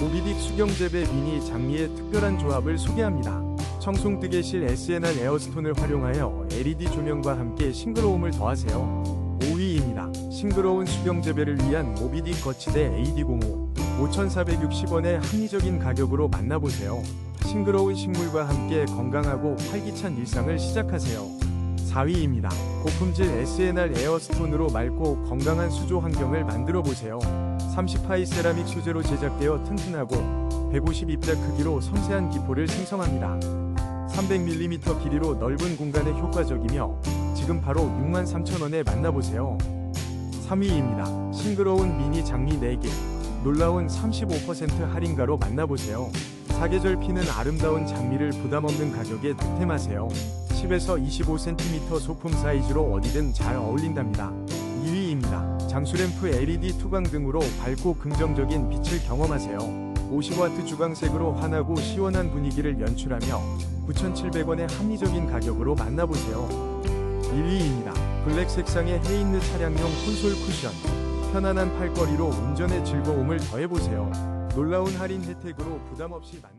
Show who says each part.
Speaker 1: 모비딕 수경재배 미니 장미의 특별한 조합을 소개합니다. 청송 뜨개실 SNR 에어스톤을 활용하여 LED 조명과 함께 싱그러움을 더하세요. 5위입니다. 싱그러운 수경재배를 위한 모비딕 거치대 AD05 5,460원의 합리적인 가격으로 만나보세요. 싱그러운 식물과 함께 건강하고 활기찬 일상을 시작하세요. 4위입니다. 고품질 SNR 에어스톤으로 맑고 건강한 수조 환경을 만들어 보세요. 30파이 세라믹 소재로 제작되어 튼튼하고 150 입자 크기로 섬세한 기포를 생성합니다. 300mm 길이로 넓은 공간에 효과적이며 지금 바로 63,000원에 만나보세요. 3위입니다. 싱그러운 미니 장미 4개 놀라운 35% 할인가로 만나보세요. 사계절 피는 아름다운 장미를 부담없는 가격에 득템하세요. 10에서 25cm 소품 사이즈로 어디든 잘 어울린답니다. 2위입니다. 장수램프 LED 투광 등으로 밝고 긍정적인 빛을 경험하세요. 50W 주광색으로 환하고 시원한 분위기를 연출하며 9,700원의 합리적인 가격으로 만나보세요. 1위입니다. 블랙 색상의 헤인느 차량용 콘솔 쿠션. 편안한 팔걸이로 운전의 즐거움을 더해보세요. 놀라운 할인 혜택으로 부담 없이 만